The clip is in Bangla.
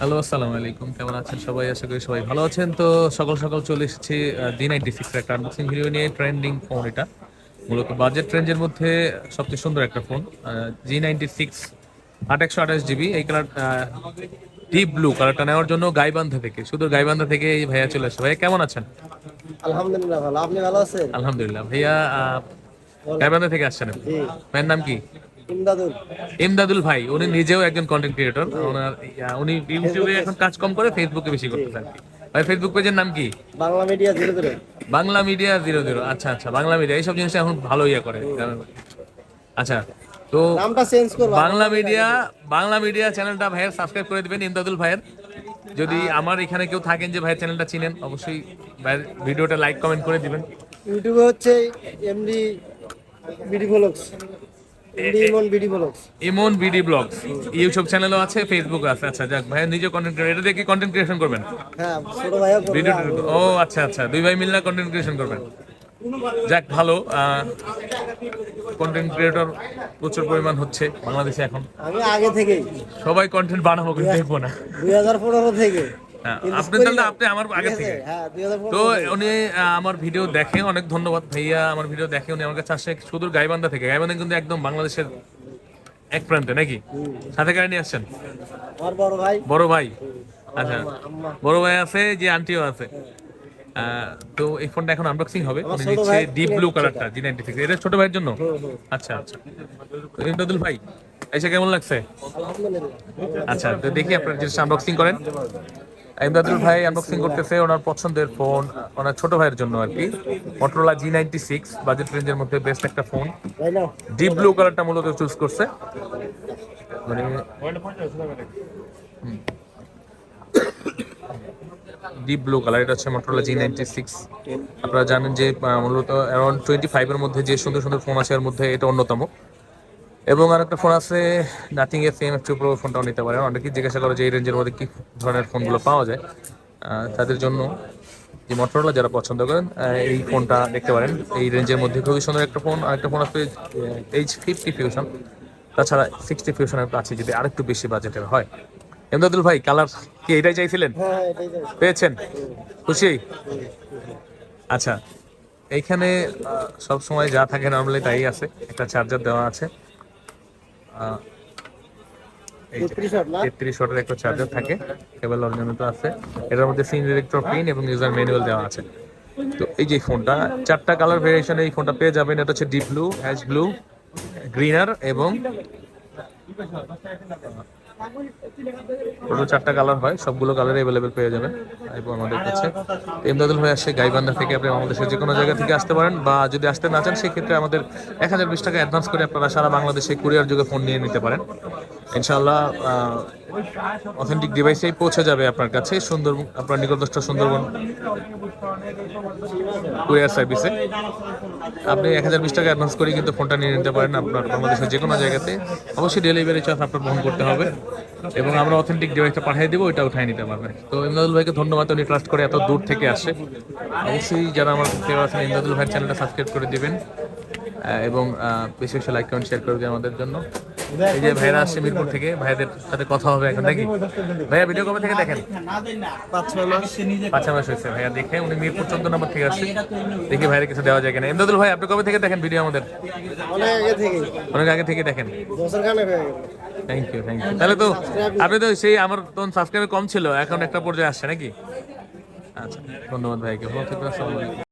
হ্যালো আসসালামু আলাইকুম। কেমন আছেন সবাই? আশা করি সবাই ভালো আছেন। তো সকাল সকাল চলে এসেছি ডি নাইনটি সিক্স একটা আনবক্সিং ভিডিও নিয়ে। ট্রেন্ডিং ফোন এটা। মূলত বাজেট রেঞ্জের মধ্যে সবচেয়ে সুন্দর একটা ফোন জি নাইনটি সিক্স আট একশো আঠাশ জিবি এই কালার ডিপ ব্লু কালারটা নেওয়ার জন্য গাইবান্ধা থেকে। শুধু গাইবান্ধা থেকে এই ভাইয়া চলে আসে ভাইয়া কেমন আছেন? আলহামদুলিল্লাহ ভালো। আপনি ভালো আছেন? আলহামদুলিল্লাহ। ভাইয়া গাইবান্ধা থেকে আসছেন ভাইয়ের নাম কি? ইমদাদুল। ইমদাদুল ভাই উনি নিজেও একজন কন্টেন্ট ক্রিয়েটর ওনার উনি ইউটিউবে এখন কাজ কম করে ফেসবুকে বেশি করতে করতেছেন ভাই ফেসবুক পেজের নাম কি? Bangla media zero zero Bangla media zero zero আচ্ছা আচ্ছা বাংলা মিডিয়া এইসব জিনিস এখন ভালো ইয়ে করে। আচ্ছা তো নামটা চেঞ্জ করব। বাংলা মিডিয়া বাংলা মিডিয়া চ্যানেলটা ভাইয়ের সাবস্ক্রাইব করে দিবেন ইমদাদুল ভাইয়ের। যদি আমার এখানে কেউ থাকেন যে ভাইয়ের চ্যানেলটা চিনেন অবশ্যই ভাইয়ের ভিডিওটা লাইক কমেন্ট করে দিবেন। ইউটিউবে হচ্ছে MD BD blogs Emon BD blogs. YouTube চ্যানেলও আছে ফেসবুক আছে। আচ্ছা যাক ভাই নিজে কন্টেন্ট এটা কি কন্টেন্ট ক্রিয়েশন করবেন? হ্যাঁ ছোট ভাইয়া ভিডিও ও আচ্ছা আচ্ছা দুই ভাই মিলে কন্টেন্ট ক্রিয়েশন করবেন। যাক ভালো কন্টেন্ট ক্রিয়েটর প্রচুর পরিমাণ হচ্ছে বাংলাদেশে এখন। আমি আগে থেকেই। সবাই কন্টেন্ট বানাবো কিন্তু দেখব না। দুই হাজার পনেরো থেকে। আপনি তাহলে আপনি আমার আগে থেকে। হ্যাঁ তো উনি আমার ভিডিও দেখে অনেক ধন্যবাদ ভাইয়া আমার ভিডিও দেখে উনি আমার কাছে আসে। সুদূর গাইবান্ধা থেকে। গাইবান্ধা কিন্তু একদম বাংলাদেশের এক প্রান্তে নাকি? সাথে গাড়ি নিয়ে আসছেন? বড় ভাই। বড় ভাই? আচ্ছা। বড় ভাই আছে যে আন্টিও আছে। তো এই ফোনটা এখন আনবক্সিং হবে। উনি ছোট নিচ্ছে ডিপ ব্লু কালারটা জি নাইনটি সিক্স এটা ছোট ভাইয়ের জন্য? আচ্ছা আচ্ছা। ইমদাদুল ভাই এসে কেমন লাগছে? আচ্ছা তো দেখি আপনার জিনিসটা আনবক্সিং করেন। ইমদাদুল ভাই আনবক্সিং করতেছে ওনার পছন্দের ফোন ওনার ছোট ভাইয়ের জন্য আর কি। Motorola G ninety six budget রেঞ্জের মধ্যে বেস্ট একটা ফোন ডিপ ব্লু কালারটা মূলত চুজ করছে। মানে ডিপ ব্লু কালার এটা হচ্ছে মোটরোলা জি নাইনটি সিক্স আপনারা জানেন যে মূলত অ্যারাউন্ড টোয়েন্টি ফাইভের মধ্যে যে সুন্দর সুন্দর ফোন আছে এর মধ্যে এটা অন্যতম। এবং আর একটা ফোন আছে নাথিং এর সেম একটু প্রো ফোনটাও নিতে পারেন। অনেকেই জিজ্ঞাসা করে যে এই রেঞ্জের মধ্যে কি ধরনের ফোনগুলো পাওয়া যায়। তাদের জন্য যে মোটরোলা যারা পছন্দ করেন এই ফোনটা দেখতে পারেন। এই রেঞ্জের মধ্যে খুবই সুন্দর একটা ফোন আর একটা ফোন আছে এইচ ফিফটি ফিউশন তাছাড়া সিক্সটি ফিউশন ফিউশনের আছে যদি আরেকটু বেশি বাজেটের হয়। এমদাদুল ভাই কালার কি এটাই চাইছিলেন? হ্যাঁ পেয়েছেন? খুশি? আচ্ছা এইখানে সব সময় যা থাকে নর্মালি তাই আছে। একটা চার্জার দেওয়া আছে। তেত্রিশ ওয়াটের একটা চার্জার থাকে কেবল অরিজিনাল আছে। এটার মধ্যে সিন ইলেকট্রো পিন এবং ইউজার ম্যানুয়াল দেওয়া আছে। তো এই যে ফোনটা চারটা কালার ভেরিয়েশন এই ফোনটা পেয়ে যাবেন। এটা হচ্ছে ডিপ ব্লু অ্যাশ ব্লু গ্রিনার এবং টোটাল চারটা কালার হয়, সবগুলো কালার অ্যাভেলেবেল পেয়ে যাবেন এবং আমাদের কাছে। এমদাদুল হয়ে আসে গাইবান্ধা থেকে, আপনি বাংলাদেশের যে কোনো জায়গা থেকে আসতে পারেন, বা যদি আসতে না চান, সেক্ষেত্রে আমাদের এক হাজার বিশ টাকা অ্যাডভান্স করে আপনারা সারা বাংলাদেশে কুরিয়ার যুগে ফোন নিয়ে নিতে পারেন। ইনশাআল্লাহ অথেন্টিক ডিভাইসেই পৌঁছে যাবে আপনার কাছে সুন্দর, আপনার নিকটস্থ সুন্দরবন কুরিয়ার সার্ভিসে। আপনি এক হাজার বিশ টাকা অ্যাডভান্স করে কিন্তু ফোনটা নিয়ে নিতে পারেন আপনার বাংলাদেশের যে কোনো জায়গাতে। অবশ্যই ডেলিভারি চার্জ আপনার বহন করতে হবে এবং আমরা অথেন্টিক ডিভাইসটা পাঠিয়ে দেবো, ওইটা উঠাই নিতে পারবেন। তো ইমদাদুল ভাইকে ধন্যবাদ, উনি ট্রাস্ট করে এত দূর থেকে আসে। অবশ্যই যারা আমার কেউ আছেন, ইমদাদুল ভাইয়ের চ্যানেলটা সাবস্ক্রাইব করে দিবেন এবং বেশি বেশি লাইক কমেন্ট শেয়ার করবে আমাদের জন্য। এই যে ভাইরা আসছে মিরপুর থেকে ভাইদের সাথে কথা হবে এখন নাকি? ভাইয়া ভিডিও কবে থেকে দেখেন? পাঁচ ছয় মাস। পাঁচ মাস হয়েছে। ভাইয়া দেখে উনি মিরপুর চোদ্দ নম্বর থেকে আসছে। দেখি ভাইয়ের কিছু দেওয়া যায় কিনা। ইমদাদুল ভাই আপনি কবে থেকে দেখেন ভিডিও আমাদের? অনেক আগে থেকেই। অনেক আগে থেকে দেখেন। বছর থ্যাংক ইউ থ্যাংক ইউ তাহলে তো আপনি তো সেই আমার তখন সাবস্ক্রাইব কম ছিল এখন একটা পর্যায়ে আসছে নাকি? আচ্ছা ধন্যবাদ ভাইকে। ভালো থাকবেন